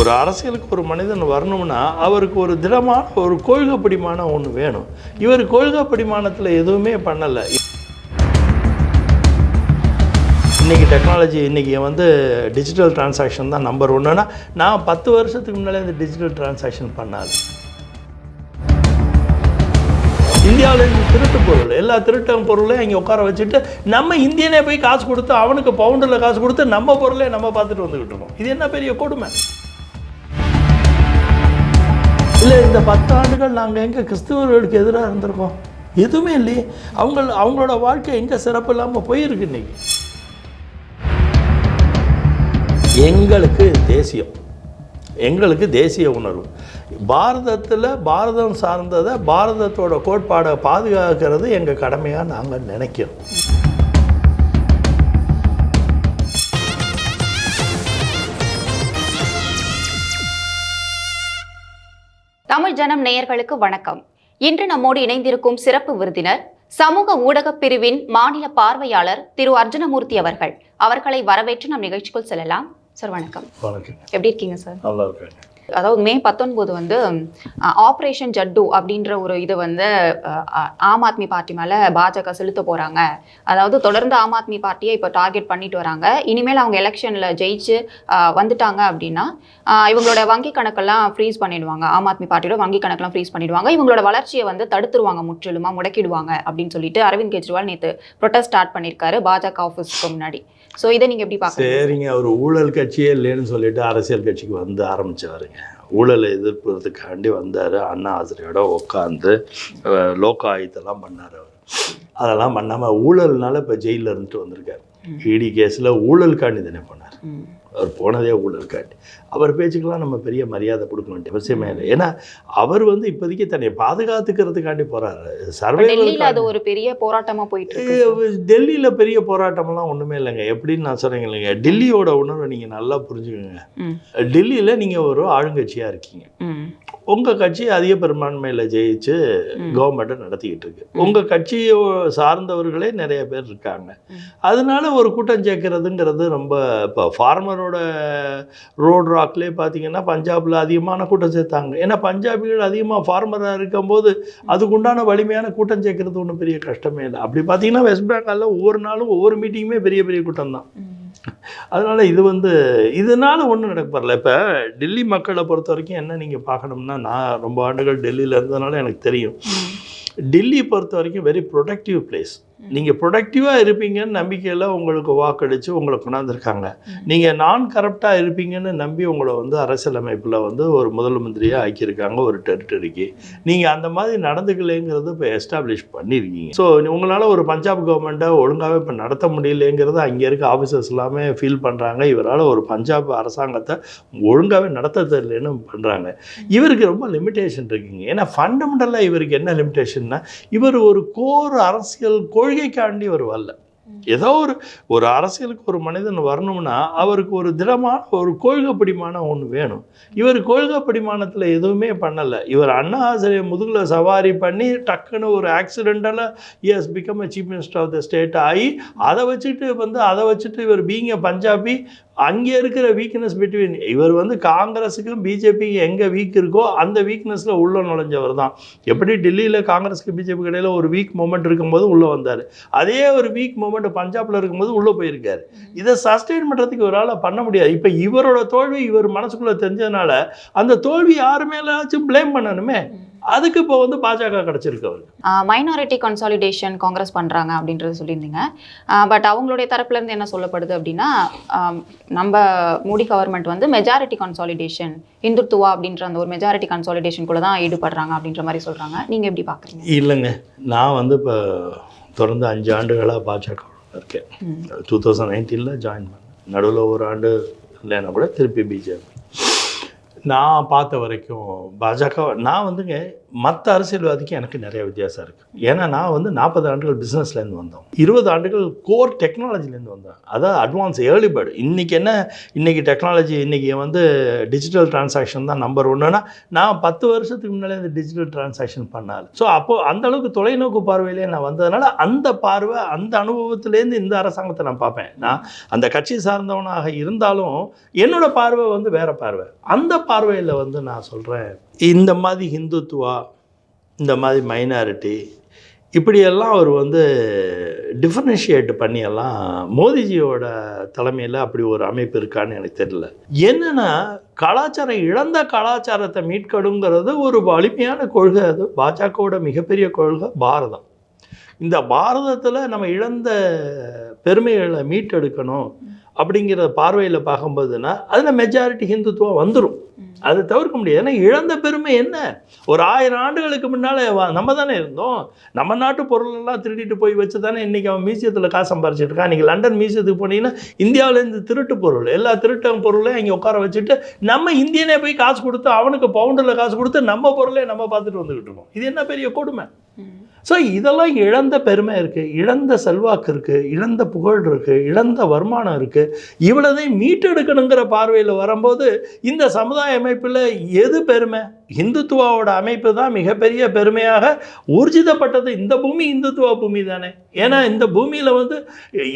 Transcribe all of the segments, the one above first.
ஒரு அரசியலுக்கு ஒரு மனிதன் வரணும்னா அவருக்கு ஒரு திடமான ஒரு கொள்கை படிமானம் ஒன்று வேணும். இவர் கொள்கை படிமானத்தில் எதுவுமே பண்ணலை. இன்றைக்கி டெக்னாலஜி இன்றைக்கி வந்து டிஜிட்டல் டிரான்சாக்ஷன் தான் நம்பர் ஒன்றுனா நான் பத்து வருஷத்துக்கு முன்னாலே இந்த டிஜிட்டல் டிரான்சாக்ஷன் பண்ணாது. இந்தியாவில் திருட்டு பொருள் எல்லா திருட்டு பொருளையும் இங்கே உட்கார வச்சுட்டு நம்ம இந்தியனே போய் காசு கொடுத்து அவனுக்கு பவுண்டில் காசு கொடுத்து நம்ம பொருளே நம்ம பார்த்துட்டு வந்துக்கிட்டு இருக்கோம். இது என்ன பெரிய கொடுமை? இல்லை இந்த பத்தாண்டுகள் நாங்கள் எங்கே கிறிஸ்துவர்களுக்கு எதிராக இருந்திருக்கோம்? எதுவுமே இல்லையே. அவங்க அவங்களோட வாழ்க்கை எங்கே சிறப்பு இல்லாமல் போயிருக்கு இன்னைக்கு? எங்களுக்கு தேசியம். எங்களுக்கு தேசிய உணர்வு. பாரதத்தில் பாரதம் சார்ந்ததை பாரதத்தோட கோட்பாடை பாதுகாக்கிறது எங்கள் கடமையாக நாங்கள் நினைக்கிறோம். தமிழ் ஜனம் நேயர்களுக்கு வணக்கம். இன்று நம்மோடு இணைந்திருக்கும் சிறப்பு விருந்தினர் சமூக ஊடகப் பிரிவின் மாநில பார்வையாளர் திரு அர்ஜுனமூர்த்தி அவர்கள். அவர்களை வரவேற்று நம் நிகழ்ச்சிக்குள் செல்லலாம். சார் வணக்கம். வணக்கம். எப்படி இருக்கீங்க சார்? நல்லா இருக்காங்க. அதாவது மே பத்தொன்பது வந்து ஆப்ரேஷன் ஜட்டு அப்படின்ற ஒரு இது வந்து ஆம் ஆத்மி பார்ட்டி மேலே பாஜக செலுத்த போகிறாங்க அதாவது தொடர்ந்து ஆம் ஆத்மி பார்ட்டியை இப்போ டார்கெட் பண்ணிட்டு வராங்க. இனிமேல் அவங்க எலெக்ஷனில் ஜெயிச்சு வந்துட்டாங்க அப்படின்னா இவங்களோட வங்கி கணக்கெல்லாம் ஃப்ரீஸ் பண்ணிடுவாங்க. ஆம் ஆத்மி பார்ட்டியோட வங்கி கணக்கெல்லாம் ஃப்ரீஸ் பண்ணிடுவாங்க. இவங்களோட வளர்ச்சியை வந்து தடுத்துருவாங்க முற்றிலுமா முடக்கிடுவாங்க அப்படின்னு சொல்லிட்டு அரவிந்த் கெஜ்ரிவால் நேற்று ப்ரொட்டஸ்ட் ஸ்டார்ட் பண்ணியிருக்காரு பாஜக ஆஃபீஸ்க்கு முன்னாடி. ஸோ இதை நீங்கள் எப்படி பார்க்க சரிங்க. அவர் ஊழல் கட்சியே இல்லைன்னு சொல்லிட்டு அரசியல் கட்சிக்கு வந்து ஆரம்பிச்சவருங்க ஊழலை எதிர்ப்பதற்காண்டி வந்தார் அண்ணா ஆசிரியோட உட்காந்து லோக ஆயுத்தெல்லாம் பண்ணார் அவர். அதெல்லாம் பண்ணாமல் ஊழல்னால இப்போ ஜெயிலில் இருந்துட்டு வந்திருக்காரு. இடி கேஸில் ஊழலுக்காண்டி தானே ம். அவர் போனதே ஊழலுக்காண்டி அவர் பேச்சுக்கெல்லாம் நம்ம பெரிய மரியாதை கொடுக்க வேண்டிய அவசியமே இல்லை. ஏன்னா அவர் வந்து இப்போதைக்கு தன்னை பாதுகாத்துக்கிறதுக்காண்டி போகிறாரு டெல்லியில அது ஒரு பெரிய போராட்டமா போயிட்டு டெல்லியில் பெரிய போராட்டமெல்லாம் ஒன்றுமே இல்லைங்க. எப்படின்னு நான் சொல்கிறேங்க இல்லைங்க. டெல்லியோட உணர்வை நீங்கள் நல்லா புரிஞ்சுக்கோங்க. டெல்லியில் நீங்கள் ஒரு ஆளுங்கட்சியாக இருக்கீங்க. உங்கள் கட்சி அதிக பெரும்பான்மையில் ஜெயிச்சு. கவர்மெண்ட்டை நடத்திக்கிட்டு இருக்கு. உங்கள் கட்சியை சார்ந்தவர்களே நிறைய பேர் இருக்காங்க. அதனால ஒரு கூட்டம் சேர்க்கறதுங்கிறது ரொம்ப இப்போ ஃபார்மரோட ரோடு ராக்லேயே பார்த்தீங்கன்னா பஞ்சாபில் அதிகமான கூட்டம் சேர்த்தாங்க. ஏன்னா பஞ்சாபிகள் அதிகமாக ஃபார்மராக இருக்கும்போது அதுக்குண்டான வலிமையான கூட்டம் சேர்க்கறது ஒன்றும் பெரிய கஷ்டமே இல்லை. அப்படி பார்த்தீங்கன்னா வெஸ்ட் பெங்காலில் ஒவ்வொரு நாளும் ஒவ்வொரு மீட்டிங்குமே பெரிய பெரிய கூட்டம் தான். அதனால இது வந்து இதனால ஒன்றும் நடக்க போறல. இப்போ டெல்லி மக்களை பொறுத்த வரைக்கும் என்ன நீங்கள் பார்க்கணும்னா நான் ரொம்ப ஆண்டுகள் டெல்லியில் இருந்ததுனால எனக்கு தெரியும். டெல்லி பொறுத்த வரைக்கும் வெரி ப்ரொடக்டிவ் பிளேஸ் நீங்கள் ப்ரொடக்டிவாக இருப்பீங்கன்னு நம்பிக்கையில் உங்களுக்கு வாக்களித்து உங்களை கொண்டாந்துருக்காங்க. நீங்கள் நான் கரப்டாக இருப்பீங்கன்னு நம்பி உங்களை வந்து அரசியலமைப்பில் வந்து ஒரு முதல் மந்திரியாக ஆக்கியிருக்காங்க ஒரு டெரிட்டரிக்கு நீங்கள் அந்த மாதிரி நடந்துக்கலைங்கிறது இப்போ எஸ்டாப்ளிஷ் பண்ணியிருக்கீங்க ஸோ உங்களால் ஒரு பஞ்சாப் கவர்மெண்ட்டை ஒழுங்காகவே இப்போ நடத்த முடியலைங்கிறது அங்கே இருக்க ஆஃபீஸர்ஸ் எல்லாமே ஃபீல் பண்ணுறாங்க இவரால் ஒரு பஞ்சாப் அரசாங்கத்தை ஒழுங்காகவே நடத்த தெரியலன்னு பண்ணுறாங்க இவருக்கு ரொம்ப லிமிட்டேஷன் இருக்குங்க. ஏன்னா ஃபண்டமெண்டலாக இவருக்கு என்ன லிமிட்டேஷன்னா இவர் ஒரு கோர் அரசியல் கொள்கைக்காண்டி இவர் வரல ஏதோ ஒரு ஒரு அரசியலுக்கு ஒரு மனிதன் வரணும்னா அவருக்கு ஒரு திடமான ஒரு கொள்கை படிமானம் ஒன்று வேணும். இவர் கொள்கை படிமானத்தில் எதுவுமே பண்ணலை. இவர் அண்ணா ஆசிரியர் முதுகில் சவாரி பண்ணி டக்குன்னு ஒரு ஆக்சிடென்டலாக he's become a chief minister of the state ஆகி அதை வச்சுட்டு வந்து அதை வச்சுட்டு இவர் பீங் பஞ்சாபி அங்கே இருக்கிற வீக்னஸ் பிட்வீன் இவர் வந்து காங்கிரஸுக்கும் பிஜேபிக்கும் எங்கே வீக் இருக்கோ அந்த வீக்னஸில் உள்ளே நுழைஞ்சவர் தான். எப்படி டெல்லியில் காங்கிரஸுக்கு பிஜேபி இடையில ஒரு வீக் மூமெண்ட் இருக்கும்போது உள்ளே வந்தார். அதே ஒரு வீக் மூமெண்ட் பஞ்சாபில் இருக்கும்போது உள்ளே போயிருக்காரு. இதை சஸ்டெயின் பண்ணுறதுக்கு இவரால் பண்ண முடியாது. இப்போ இவரோட தோல்வி இவர் மனசுக்குள்ளே தெரிஞ்சதுனால அந்த தோல்வி யார் மேலாச்சும் ப்ளேம் பண்ணணுமே. அதுக்கு இப்போ வந்து பாஜக கிடச்சிருக்கு அவருக்கு. மைனாரிட்டி கன்சாலிடேஷன் காங்கிரஸ் பண்றாங்க அப்படின்றது சொல்லியிருந்தீங்க. பட் அவங்களுடைய தரப்புல இருந்து என்ன சொல்லப்படுது அப்படின்னா நம்ம மோடி கவர்மெண்ட் வந்து மெஜாரிட்டி கன்சாலிடேஷன் இந்துத்துவா அப்படின்ற அந்த ஒரு மெஜாரிட்டி கன்சாலிடேஷன் கூட தான் ஈடுபடுறாங்க அப்படின்ற மாதிரி சொல்றாங்க. நீங்க எப்படி பாக்குறீங்க? இல்லைங்க. நான் வந்து இப்போ தொடர்ந்து அஞ்சு ஆண்டுகளாக பாஜக இருக்கேன். டூ தௌசண்ட் நைன்டீனில் ஜாயின் பண்ணேன். நடுவில் ஒரு ஆண்டு இல்லைன்னா கூட திருப்பி பிஜேபி நான் பார்த்த வரைக்கும் பாஜக நான் வந்துங்க மற்ற அரசியல்வாதிக்கு எனக்கு நிறைய வித்தியாசம் இருக்குது ஏன்னா நான் வந்து நாற்பது ஆண்டுகள் பிஸ்னஸ்லேருந்து வந்தோம். இருபது ஆண்டுகள் கோர் டெக்னாலஜிலேருந்து வந்தேன். அதான் அட்வான்ஸ் ஏர்லி பேர்டு இன்றைக்கி என்ன? இன்றைக்கி டெக்னாலஜி இன்றைக்கி வந்து டிஜிட்டல் டிரான்சாக்ஷன் தான் நம்பர் ஒன்றுனா நான் பத்து வருஷத்துக்கு முன்னாலே இந்த டிஜிட்டல் டிரான்சாக்ஷன் பண்ணால் ஸோ அப்போது அந்த அளவுக்கு தொலைநோக்கு பார்வையிலே நான் வந்ததுனால அந்த பார்வை அந்த அனுபவத்திலேருந்து இந்த அரசாங்கத்தை நான் பார்ப்பேன். நான் அந்த கட்சி சார்ந்தவனாக இருந்தாலும் என்னோட பார்வை வந்து வேறு பார்வை. அந்த பார்வையில் வந்து நான் சொல்கிறேன் இந்த மாதிரி ஹிந்துத்துவா இந்த மாதிரி மைனாரிட்டி இப்படியெல்லாம் அவர் வந்து டிஃபரன்ஷியேட் பண்ணியெல்லாம் மோதிஜியோட தலைமையில் அப்படி ஒரு அமைப்பு இருக்கான்னு எனக்கு தெரியல. என்னென்னா கலாச்சாரம் இழந்த கலாச்சாரத்தை மீட்கணுங்கிறது ஒரு வலிமையான கொள்கை அது. பாஜகவோட மிகப்பெரிய கொள்கை பாரதம். இந்த பாரதத்தில் நம்ம இழந்த பெருமைகளை மீட்டெடுக்கணும். அப்படிங்கிற பார்வையில் பார்க்கும்போதுன்னா அதில் மெஜாரிட்டி ஹிந்துத்துவம் வந்துடும் அது தவிர்க்க முடியாது. ஏன்னா இழந்த பெருமை என்ன? ஒரு ஆயிரம் ஆண்டுகளுக்கு முன்னால் நம்ம தானே இருந்தோம். நம்ம நாட்டு பொருளெல்லாம் திருடிட்டு போய் வச்சு தானே இன்றைக்கி அவன் மியூசியத்தில் காசு சம்பாரிச்சிட்டு இருக்கான். இன்றைக்கி லண்டன் மியூசியத்துக்கு போனீங்கன்னா இந்தியாவிலேருந்து திருட்டு பொருள் எல்லா திருட்டு பொருளையும் அங்கே உட்கார வச்சுட்டு நம்ம இந்தியனே போய் காசு கொடுத்து அவனுக்கு பவுண்டரில் காசு கொடுத்து நம்ம பொருளே நம்ம பார்த்துட்டு வந்துக்கிட்டு இருக்கோம். இது என்ன பெரிய கொடுமை? ஸோ இதெல்லாம் இழந்த பெருமை இருக்குது இழந்த செல்வாக்கு இருக்குது இழந்த புகழ் இருக்குது இழந்த வருமானம் இருக்குது இவ்வளோதையும் மீட்டெடுக்கணுங்கிற பார்வையில் வரும்போது இந்த சமுதாய அமைப்பில் எது பெருமை? இந்துத்துவாவோட அமைப்பு தான் மிகப்பெரிய பெருமையாக ஊர்ஜிதப்பட்டது. இந்த பூமி இந்துத்துவ பூமி தானே. ஏன்னா இந்த பூமியில் வந்து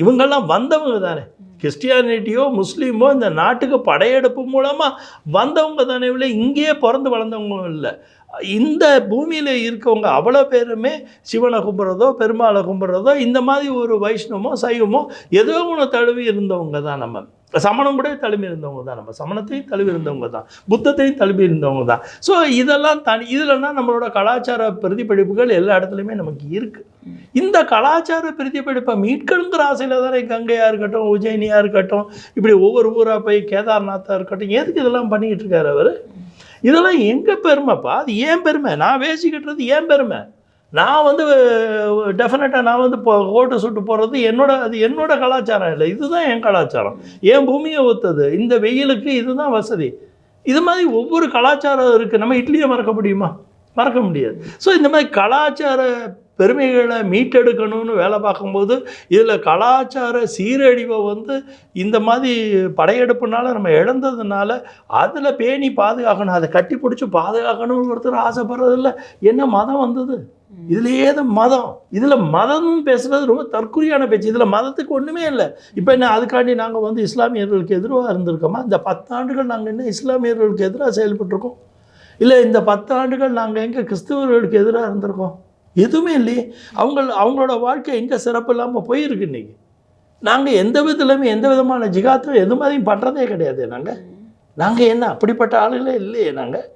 இவங்கெல்லாம் வந்தவங்க தானே. கிறிஸ்டியானிட்டியோ முஸ்லீமோ இந்த நாட்டுக்கு படையெடுப்பு மூலமாக வந்தவங்க தானே. இல்லை இங்கேயே பிறந்து வளர்ந்தவங்களும் இல்லை. இந்த பூமியில் இருக்கவங்க அவ்வளோ பேருமே சிவனை கும்பிட்றதோ பெருமாளை கும்பிட்றதோ இந்த மாதிரி ஒரு வைஷ்ணவமோ சைவமோ ஏதோ ஒன்று தழுவி இருந்தவங்க தான் நம்ம. சமணம் கூட தழுவி இருந்தவங்க தான் நம்ம. சமணத்தையும் தழுவி இருந்தவங்க தான். புத்தத்தையும் தழுவி இருந்தவங்க தான். ஸோ இதெல்லாம் தனி இதுலன்னா நம்மளோட கலாச்சார பிரதிபலிப்புகள் எல்லா இடத்துலையுமே நமக்கு இருக்குது இந்த கலாச்சார பிரதிபலிப்பை மீட்கணுங்கிற ஆசையில் தானே கங்கையாக இருக்கட்டும் உஜயினியாக இருக்கட்டும் இப்படி ஒவ்வொரு ஊராக போய் கேதார்நாத்தாக இருக்கட்டும் எதுக்கு இதெல்லாம் பண்ணிக்கிட்டு இருக்காரு அவர்? இதெல்லாம் எங்கள் பெருமைப்பா? அது ஏன் பெருமை? நான் வேசி கட்டுறது ஏன் பெருமை? நான் வந்து டெஃபினட்டாக நான் வந்து இப்போ ஓட்டு சுட்டு போடுறது என்னோட அது என்னோட கலாச்சாரம் இல்லை. இதுதான் என் கலாச்சாரம். என் பூமியை ஒத்தது. இந்த வெயிலுக்கு இதுதான் வசதி. இது மாதிரி ஒவ்வொரு கலாச்சாரம் இருக்குது நம்ம இட்லியை மறக்க முடியுமா? மறக்க முடியாது. ஸோ இந்த மாதிரி கலாச்சார பெருமைகளை மீட்டெடுக்கணும்னு வேலை பார்க்கும்போது இதில் கலாச்சார சீரழிவை வந்து இந்த மாதிரி படையெடுப்புனால நம்ம இழந்ததுனால அதில் பேணி பாதுகாக்கணும். அதை கட்டி பிடிச்சி பாதுகாக்கணும்னு ஒருத்தர் ஆசைப்படுறதில்ல என்ன மதம் வந்தது? இதுலேயே தான் மதம். இதில் மதம்னு பேசுகிறது ரொம்ப தற்குறியான பேச்சு. இதில் மதத்துக்கு ஒன்றுமே இல்லை. இப்போ என்ன அதுக்காண்டி நாங்கள் வந்து இஸ்லாமியர்களுக்கு எதிராக இருந்திருக்கோமா? இந்த பத்தாண்டுகள் நாங்கள் என்ன இஸ்லாமியர்களுக்கு எதிராக செயல்பட்டிருக்கோம்? இல்லை இந்த பத்தாண்டுகள் நாங்கள் எங்கே கிறிஸ்தவர்களுக்கு எதிராக இருந்திருக்கோம்? எதுவுமே இல்லையே. அவங்க அவங்களோட வாழ்க்கை எங்கே சிறப்பு இல்லாமல் போயிருக்கு இன்றைக்கி நாங்கள் எந்த விதத்துலையுமே எந்த விதமான ஜிகாத்தும் எது மாதிரியும் பண்ணுறதே கிடையாது நாங்கள் நாங்கள் என்ன அப்படிப்பட்ட ஆளுகளே இல்லையே நாங்கள்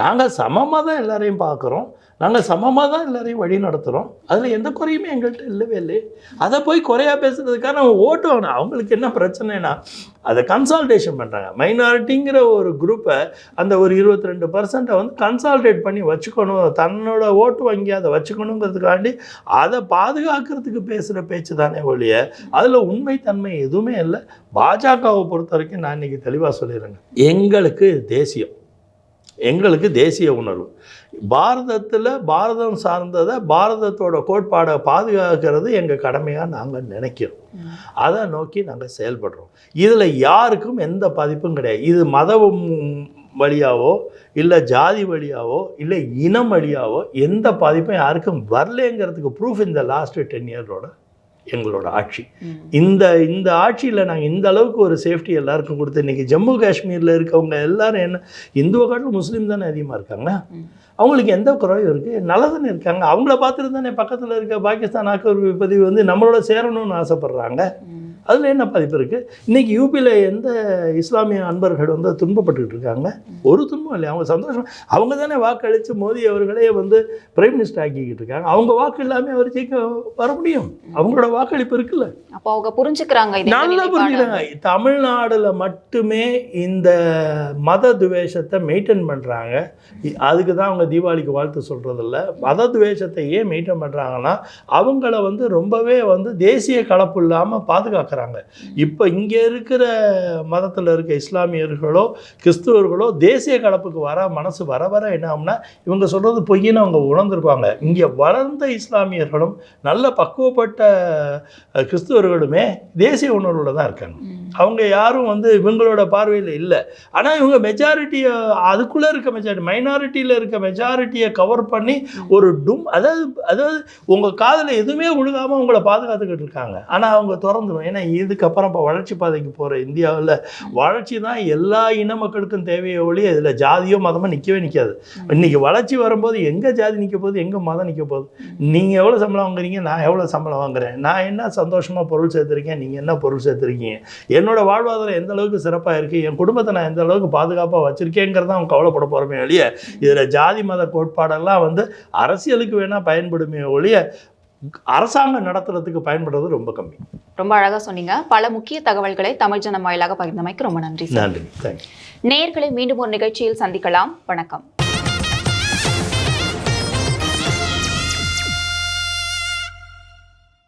நாங்கள் சமமாக தான் எல்லாரையும் பார்க்குறோம். நாங்கள் சமமாக தான் எல்லாரையும் வழி நடத்துகிறோம் அதில் எந்த குறையுமே எங்கள்கிட்ட இல்லவே இல்லை அதை போய் குறையா பேசுகிறதுக்காக நம்ம ஓட்டு வாங்கினா அவங்களுக்கு என்ன பிரச்சனைனா அதை கன்சால்டேஷன் பண்ணுறாங்க மைனாரிட்டிங்கிற ஒரு குரூப்பை அந்த ஒரு இருபத்தி ரெண்டு பர்சன்ட்டை வந்து கன்சால்டேட் பண்ணி வச்சுக்கணும். தன்னோட ஓட்டு வங்கி அதை வச்சுக்கணுங்கிறதுக்காண்டி அதை பாதுகாக்கிறதுக்கு பேசுகிற பேச்சு தானே ஒழிய அதில் உண்மைத்தன்மை எதுவுமே இல்லை. பாஜகவை பொறுத்த வரைக்கும் நான் இன்றைக்கி தெளிவாக சொல்லிடுறேங்க. எங்களுக்கு தேசியம். எங்களுக்கு தேசிய உணர்வு. பாரதத்தில் பாரதம் சார்ந்ததை பாரதத்தோட கோட்பாடை பாதுகாக்கிறது எங்கள் கடமையாக நாங்கள் நினைக்கிறோம். அதை நோக்கி நாங்கள் செயல்படுறோம். இதில் யாருக்கும் எந்த பாதிப்பும் கிடையாது. இது மதம் வழியாவோ இல்லை ஜாதி வழியாவோ இல்லை இனம் வழியாவோ எந்த பாதிப்பும் யாருக்கும் வரலங்கிறதுக்கு ப்ரூஃப் இந்த லாஸ்ட்டு டென் இயரோட எங்களோட ஆட்சி. இந்த இந்த ஆட்சியில் நாங்கள் இந்த அளவுக்கு ஒரு சேஃப்டி எல்லாருக்கும் கொடுத்து இன்றைக்கி ஜம்மு காஷ்மீரில் இருக்கவங்க எல்லாரும் என்ன இந்துவை காட்டிலும் முஸ்லீம் தானே அதிகமாக இருக்காங்க அவங்களுக்கு எந்த குறையும் இருக்குது நல்லா தானே இருக்காங்க. அவங்கள பார்த்துட்டு தானே பக்கத்தில் இருக்க பாகிஸ்தான் ஆக்கிரமிப்பு பதிவு வந்து நம்மளோட சேரணும்னு ஆசைப்பட்றாங்க. அதில் என்ன பாதிப்பு இருக்குது இன்றைக்கி யூபியில் எந்த இஸ்லாமிய அன்பர்கள் வந்து துன்பப்பட்டுக்கிட்டு இருக்காங்க? ஒரு துன்பம் இல்லை. அவங்க சந்தோஷம். அவங்க தானே வாக்களித்து மோடி அவர்களே வந்து பிரைம் மினிஸ்டர் ஆக்கிக்கிட்டு இருக்காங்க. அவங்க வாக்கு இல்லாமல் அவர் ஜெயிக்க வர முடியும். அவங்களோட வாக்களிப்பு இருக்குல்ல. அப்போ அவங்க புரிஞ்சுக்கிறாங்க நல்லா. புரிஞ்சுக்கிறாங்க தமிழ்நாடுல மட்டுமே இந்த மத துவேஷத்தை மெயின்டைன் பண்ணுறாங்க அதுக்கு தான் அவங்க தீபாவளிக்கு வாழ்த்து சொல்கிறதில்ல மத துவேஷத்தை ஏன் மெயின்டைன் பண்ணுறாங்கன்னா அவங்கள வந்து ரொம்பவே வந்து தேசிய கலப்பு இல்லாமல் பாதுகாக்க பார்க்குறாங்க. இப்போ இங்கே இருக்கிற மதத்தில் இருக்க இஸ்லாமியர்களோ கிறிஸ்துவர்களோ தேசிய கலப்புக்கு வர மனசு வர வர என்ன ஆகும்னா இவங்க சொல்கிறது பொய்ன்னு அவங்க உணர்ந்திருப்பாங்க. இங்கே வளர்ந்த இஸ்லாமியர்களும் நல்ல பக்குவப்பட்ட கிறிஸ்துவர்களுமே தேசிய உணர்வில் தான் இருக்காங்க. அவங்க யாரும் வந்து இவங்களோட பார்வையில் இல்லை. ஆனால் இவங்க மெஜாரிட்டியை அதுக்குள்ளே இருக்க மெஜாரிட்டி மைனாரிட்டியில் இருக்க மெஜாரிட்டியை கவர் பண்ணி ஒரு டும் அதாவது அதாவது உங்கள் காதில் எதுவுமே விழுகாமல் உங்களை பாதுகாத்துக்கிட்டு இருக்காங்க. ஆனால் அவங்க திறந்துடும் ஏன்னா இதுக்கப்புறம் இப்போ வளர்ச்சி பாதைக்கு போகிற இந்தியாவில் வளர்ச்சி தான் எல்லா இன மக்களுக்கும் தேவையை ஒழி இதில் ஜாதியோ மதமோ நிற்கவே நிற்காது இன்னைக்கு வளர்ச்சி வரும்போது எங்கே ஜாதி நிற்க போகுது எங்கே மதம் நிற்க போகுது? நீங்கள் எவ்வளோ சம்பளம் வாங்குறீங்க நான் எவ்வளோ சம்பளம் வாங்குறேன்? நான் என்ன சந்தோஷமாக பொருள் சேர்த்துருக்கேன் நீங்கள் என்ன பொருள் சேர்த்துருக்கீங்க? என்னோட வாழ்வாதாரம் எந்த அளவுக்கு சிறப்பாக இருக்குது என் குடும்பத்தை நான் எந்த அளவுக்கு பாதுகாப்பாக வச்சுருக்கேங்கிறத அவங்க கவலைப்பட போகிறோமே ஒழிய இதில் ஜாதி மத கோட்பாடெல்லாம் வந்து அரசியலுக்கு வேணால் பயன்படுமே ஒழிய அரசாங்கம் நடத்துறதுக்கு பயன்படுறது ரொம்ப கம்மி. ரொம்ப அழகா சொன்னீங்க. பல முக்கிய தகவல்களை தமிழ் ஜனம் வாயிலாக பகிர்ந்தமைக்கு ரொம்ப நன்றி சார். நன்றி. நேயர்களை மீண்டும் ஒரு நிகழ்ச்சியில் சந்திக்கலாம். வணக்கம்.